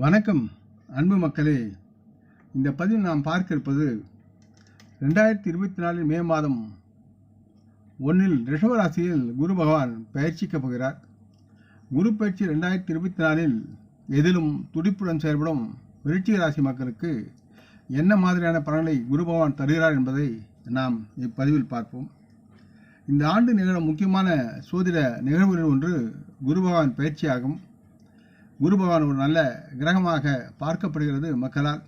வணக்கம் அன்பு மக்களே. இந்த பதிவில் நாம் பார்க்க இருப்பது ரெண்டாயிரத்தி இருபத்தி நாலு மே மாதம் ஒன்றில் ரிஷபராசியில் குரு பகவான் பயிற்சிக்கப் போகிறார். குரு பயிற்சி ரெண்டாயிரத்தி இருபத்தி நாலில் எதிலும் துடிப்புடன் செயல்படும் விருச்சிக ராசி மக்களுக்கு என்ன மாதிரியான பலன்களை குரு பகவான் தருகிறார் என்பதை நாம் இப்பதிவில் பார்ப்போம். இந்த ஆண்டு நிகழும் முக்கியமான சோதிட நிகழ்வுகளில் ஒன்று குரு பகவான் பயிற்சியாகும். குரு பகவான் ஒரு நல்ல கிரகமாக பார்க்கப்படுகிறது மக்களால்.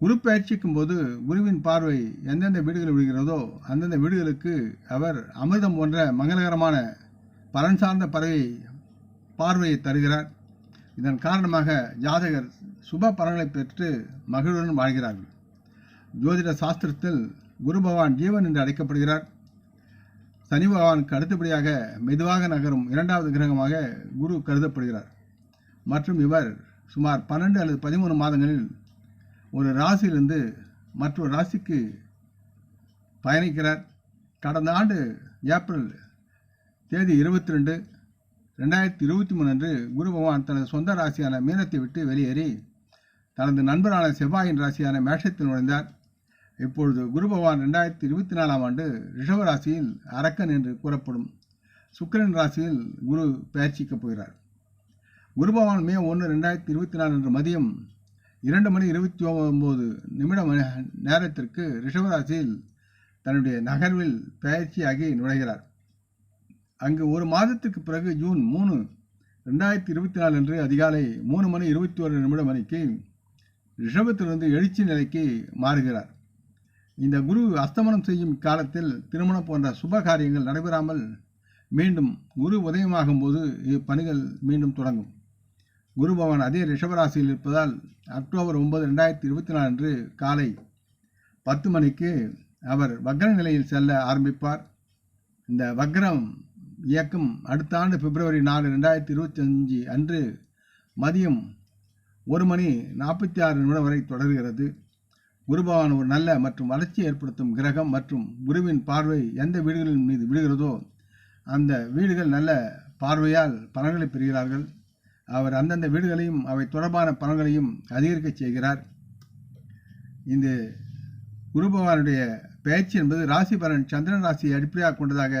குரு பயிற்சிக்கும் போது குருவின் பார்வை எந்தெந்த வீடுகளில் விடுகிறதோ அந்தந்த வீடுகளுக்கு அவர் அமிர்தம் போன்ற மங்களகரமான பலன் சார்ந்த பறவை பார்வையை தருகிறார். இதன் காரணமாக ஜாதகர் சுப பலன்களை பெற்று மகிழ்வுடன் வாழ்கிறார்கள். ஜோதிட சாஸ்திரத்தில் குரு பகவான் ஜீவன் என்று அழைக்கப்படுகிறார். சனி பகவானுக்கு அடுத்தபடியாக மெதுவாக நகரும் இரண்டாவது கிரகமாக குரு கருதப்படுகிறார். மற்றும் இவர் சுமார் பன்னெண்டு அல்லது பதிமூணு மாதங்களில் ஒரு ராசியிலிருந்து மற்றொரு ராசிக்கு பயணிக்கிறார். கடந்த ஆண்டு ஏப்ரல் தேதி இருபத்தி ரெண்டு ரெண்டாயிரத்தி இருபத்தி மூணு அன்று குரு பகவான் தனது சொந்த ராசியான மீனத்தை விட்டு வெளியேறி தனது நண்பரான செவ்வாயின் ராசியான மேஷத்தில் நுழைந்தார். இப்பொழுது குரு பகவான் ரெண்டாயிரத்தி இருபத்தி நாலாம் ஆண்டு ரிஷப ராசியில் அரக்கன் என்று கூறப்படும் சுக்கிரன் ராசியில் குரு பயிற்சிக்கப் போகிறார். குரு பகவான் மே ஒன்று ரெண்டாயிரத்தி இருபத்தி நாலு அன்று மதியம் இரண்டு மணி இருபத்தி ஒம்பது நிமிடம் நேரத்திற்கு ரிஷவராசியில் தன்னுடைய நகர்வில் பயிற்சியாகி நுழைகிறார். அங்கு ஒரு மாதத்துக்கு பிறகு ஜூன் மூணு ரெண்டாயிரத்தி இருபத்தி நாலு அன்று அதிகாலை மூணு மணி இருபத்தி ஒரு நிமிடம் மணிக்கு ரிஷபத்திலிருந்து எழுச்சி நிலைக்கு மாறுகிறார். இந்த குரு அஸ்தமனம் செய்யும் காலத்தில் திருமணம் போன்ற சுப காரியங்கள் நடைபெறாமல் மீண்டும் குரு உதயமாகும் போது இப்பணிகள் மீண்டும் தொடங்கும். குரு பவன் அதே ரிஷபராசியில் இருப்பதால் அக்டோபர் ஒன்பது ரெண்டாயிரத்தி இருபத்தி நாலு அன்று காலை பத்து மணிக்கு அவர் வக்ர நிலையில் செல்ல ஆரம்பிப்பார். இந்த வக்ரம் இயக்கம் அடுத்த ஆண்டு பிப்ரவரி நாலு ரெண்டாயிரத்தி இருபத்தி அஞ்சு அன்று மதியம் ஒரு மணி நாற்பத்தி ஆறு நிமிடம் வரை தொடர்கிறது. குருபவான் ஒரு நல்ல மற்றும் வளர்ச்சி ஏற்படுத்தும் கிரகம் மற்றும் குருவின் பார்வை எந்த வீடுகளின் மீது விடுகிறதோ அந்த வீடுகள் நல்ல பார்வையால் பலன்களை பெறுகிறார்கள். அவர் அந்தந்த வீடுகளையும் அவை தொடர்பான பலன்களையும் அதிகரிக்க செய்கிறார். இந்த குருபவானுடைய பயிற்சி என்பது ராசி பலன் சந்திரன் ராசியை அடிப்படையாக கொண்டதாக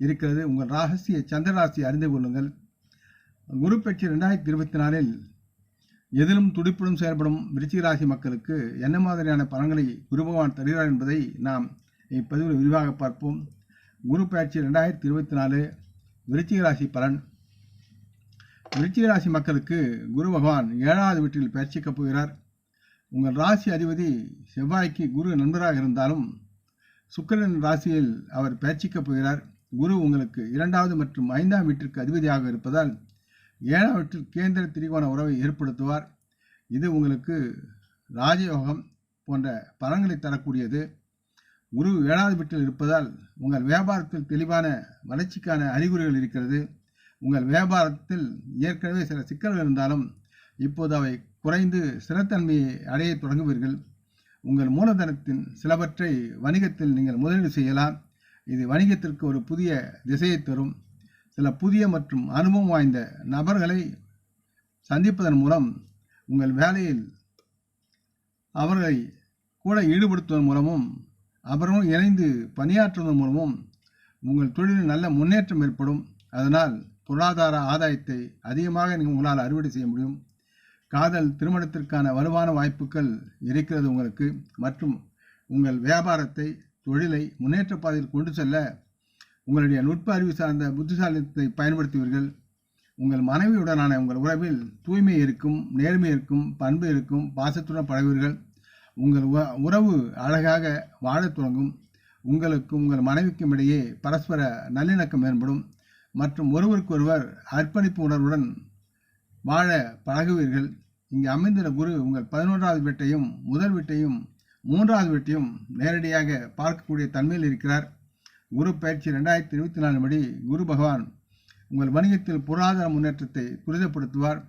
இருக்கிறது. உங்கள் ரகசிய சந்திர ராசியை அறிந்து கொள்ளுங்கள். குரு பயிற்சி ரெண்டாயிரத்தி இருபத்தி நாலில் எதிலும் துடிப்புடன் செயல்படும் விருச்சிகராசி மக்களுக்கு என்ன மாதிரியான பலன்களை குருபகவான் தருகிறார் என்பதை நாம் இப்பதிவில் விரிவாக பார்ப்போம். குரு பயிற்சி ரெண்டாயிரத்தி இருபத்தி நாலு விருச்சிகராசி பலன். விருச்சிகராசி மக்களுக்கு குரு பகவான் ஏழாவது வீட்டில் பயிற்சிக்கப் போகிறார். உங்கள் ராசி அதிபதி செவ்வாய்க்கு குரு நண்பராக இருந்தாலும் சுக்கரன் ராசியில் அவர் பயிற்சிக்கப் போகிறார். குரு உங்களுக்கு இரண்டாவது மற்றும் ஐந்தாம் வீட்டிற்கு அதிபதியாக இருப்பதால் ஏழாம் வீட்டில் கேந்திர திரிகோண உறவை ஏற்படுத்துவார். இது உங்களுக்கு ராஜயோகம் போன்ற பலன்களை தரக்கூடியது. குரு ஏழாவது வீட்டில் இருப்பதால் உங்கள் வியாபாரத்தில் தெளிவான வளர்ச்சிக்கான அறிகுறிகள் இருக்கிறது. உங்கள் வியாபாரத்தில் ஏற்கனவே சில சிக்கல்கள் இருந்தாலும் இப்போது அவை குறைந்து ஸ்திரத்தன்மையை அடைய தொடங்குவீர்கள். உங்கள் மூலதனத்தின் சிலவற்றை வணிகத்தில் நீங்கள் முதலீடு செய்யலாம். இது வணிகத்திற்கு ஒரு புதிய திசையை தரும். சில புதிய மற்றும் அனுபவம் வாய்ந்த நபர்களை சந்திப்பதன் மூலம் உங்கள் வேலையில் அவர்களை கூட ஈடுபடுத்துவதன் மூலமும் அவர்களும் இணைந்து பணியாற்றுவதன் மூலமும் உங்கள் தொழிலில் நல்ல முன்னேற்றம் ஏற்படும். அதனால் பொருளாதார ஆதாயத்தை அதிகமாக நீங்கள் உங்களால் அறுவடை செய்ய முடியும். காதல் திருமணத்திற்கான வலுவான வாய்ப்புகள் இருக்கிறது உங்களுக்கு. மற்றும் உங்கள் வியாபாரத்தை தொழிலை முன்னேற்ற பாதையில் கொண்டு செல்ல உங்களுடைய நுட்ப அறிவு சார்ந்த புத்திசாலித்தை பயன்படுத்துவீர்கள். உங்கள் மனைவியுடனான உங்கள் உறவில் தூய்மை இருக்கும் நேர்மை இருக்கும் பண்பு இருக்கும் பாசத்துடன் பழகுவீர்கள். உங்கள் உறவு அழகாக வாழத் தொடங்கும். உங்களுக்கும் உங்கள் மனைவிக்கும் இடையே பரஸ்பர நல்லிணக்கம் ஏற்படும். மற்றும் ஒருவருக்கொருவர் அர்ப்பணிப்பு உணர்வுடன் வாழ பழகுவீர்கள். இங்கு அமைந்துள்ள குரு உங்கள் பதினொன்றாவது வீட்டையும் முதல் வீட்டையும் மூன்றாவது வீட்டையும் நேரடியாக பார்க்கக்கூடிய தன்மையில் இருக்கிறார். குரு பயிற்சி ரெண்டாயிரத்தி இருபத்தி நாலு படி குரு பகவான் உங்கள் வணிகத்தில் பொருளாதார முன்னேற்றத்தை துரிதப்படுத்துவார்.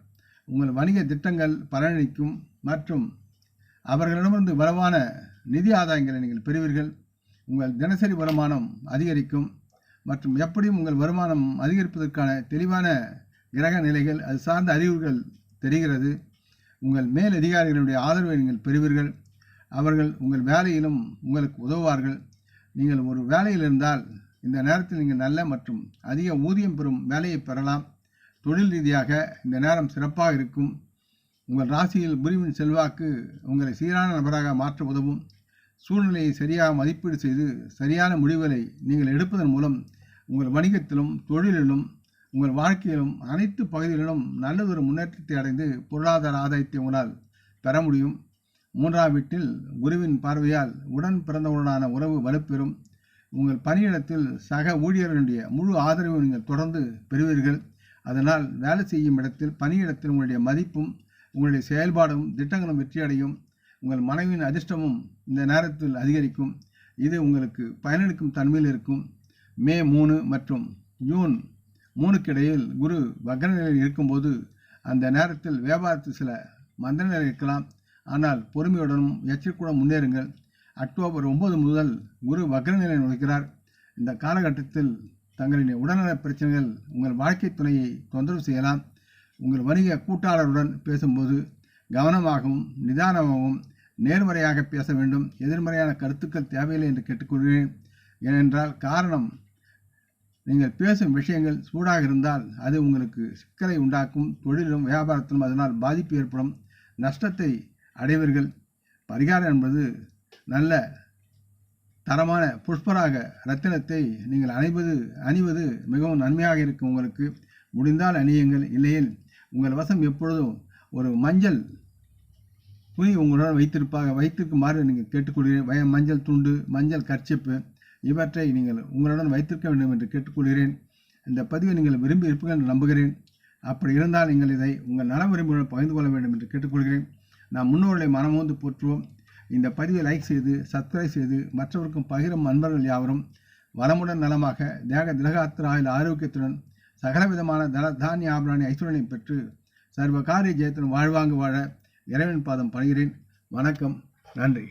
உங்கள் வணிக திட்டங்கள் பலனளிக்கும் மற்றும் அவர்களிடமிருந்து வரவான நிதி ஆதாயங்களை நீங்கள் பெறுவீர்கள். உங்கள் தினசரி வருமானம் அதிகரிக்கும் மற்றும் எப்படியும் உங்கள் வருமானம் அதிகரிப்பதற்கான தெளிவான கிரக நிலைகள் அது சார்ந்த அறிவுகள் தெரிகிறது. உங்கள் மேல் அதிகாரிகளுடைய ஆதரவை நீங்கள் பெறுவீர்கள். அவர்கள் உங்கள் வேலையிலும் உங்களுக்கு உதவுவார்கள். நீங்கள் ஒரு வேலையில் இருந்தால் இந்த நேரத்தில் நீங்கள் நல்ல மற்றும் அதிக ஊதியம் பெறும் வேலையை பெறலாம். தொழில் ரீதியாக இந்த நேரம் சிறப்பாக இருக்கும். உங்கள் ராசியில் குருவின் செல்வாக்கு உங்களை சீரான நபராக மாற்ற உதவும். சூழ்நிலையை சரியாக மதிப்பீடு செய்து சரியான முடிவுகளை நீங்கள் எடுப்பதன் மூலம் உங்கள் வணிகத்திலும் தொழிலிலும் உங்கள் வாழ்க்கையிலும் அனைத்து பகுதிகளிலும் நல்லதொரு முன்னேற்றத்தை அடைந்து பொருளாதார ஆதாயத்தை உங்களால் பெற முடியும். மூன்றாம் வீட்டில் குருவின் பார்வையால் உடன் பிறந்தவருடனான உறவு வலுப்பெறும். உங்கள் பணியிடத்தில் சக ஊழியர்களுடைய முழு ஆதரவை நீங்கள் தொடர்ந்து பெறுவீர்கள். அதனால் வேலை செய்யும் இடத்தில் பணியிடத்தில் உங்களுடைய மதிப்பும் உங்களுடைய செயல்பாடும் திட்டங்களும் வெற்றியடையும். உங்கள் மனைவியின் அதிர்ஷ்டமும் இந்த நேரத்தில் அதிகரிக்கும். இது உங்களுக்கு பயனளிக்கும் தன்மையில் இருக்கும். மே மூணு மற்றும் ஜூன் மூணுக்கு இடையில் குரு வக்ர நிலையில் இருக்கும்போது அந்த நேரத்தில் வியாபாரத்தில் சில மந்த நிலை இருக்கலாம். ஆனால் பொறுமையுடனும் எச்சரிக்கையுடன் முன்னேறுங்கள். அக்டோபர் ஒன்பது முதல் குரு வக்ரநிலை நுழைக்கிறார் இந்த காலகட்டத்தில் தங்களின் உடல்நல பிரச்சனைகள் உங்கள் வாழ்க்கை துணையை தொந்தரவு செய்யலாம். உங்கள் வணிக கூட்டாளருடன் பேசும்போது கவனமாகவும் நிதானமாகவும் நேர்மறையாக பேச வேண்டும். எதிர்மறையான கருத்துக்கள் தேவையில்லை என்று கேட்டுக்கொள்கிறேன். ஏனென்றால் காரணம் நீங்கள் பேசும் விஷயங்கள் சூடாக இருந்தால் அது உங்களுக்கு சிக்கலை உண்டாக்கும். தொழிலும் வியாபாரத்திலும் அதனால் பாதிப்பு ஏற்படும். நஷ்டத்தை அடைவீர்கள். பரிகாரம் என்பது நல்ல தரமான புஷ்பராக ரத்தினத்தை நீங்கள் அணிவது அணிவது மிகவும் நன்மையாக இருக்கும் உங்களுக்கு. முடிந்தால் அணியுங்கள். இல்லையில் உங்கள் வசம் எப்பொழுதும் ஒரு மஞ்சள் துணி உங்களுடன் வைத்திருப்பாக வைத்திருக்குமாறு நீங்கள் கேட்டுக்கொள்கிறேன். வய மஞ்சள் துண்டு மஞ்சள் கர்ச்சிப்பு இவற்றை நீங்கள் உங்களுடன் வைத்திருக்க வேண்டும் என்று கேட்டுக்கொள்கிறேன். இந்த பதிவை நீங்கள் விரும்பி இருப்பீர்கள் என்று நம்புகிறேன். அப்படி இருந்தால் நீங்கள் இதை உங்கள் நல விரும்புகளுடன் பகிர்ந்து கொள்ள வேண்டும் என்று கேட்டுக்கொள்கிறேன். நாம் முன்னோர்களை மனமோந்து போற்றுவோம். இந்த பதிவை லைக் செய்து சப்ஸ்கிரைப் செய்து மற்றவருக்கும் பகிரும் நண்பர்கள் யாவரும் வளமுடன் நலமாக தேக திலகாத்திராயில் ஆரோக்கியத்துடன் சகலவிதமான தன தானிய ஆபராணி ஐஸ்வரனை பெற்று சர்வ காரிய ஜெயத்துடன் வாழ்வாங்கு வாழ இறைவன் பாதம் பணிகிறேன். வணக்கம். நன்றி.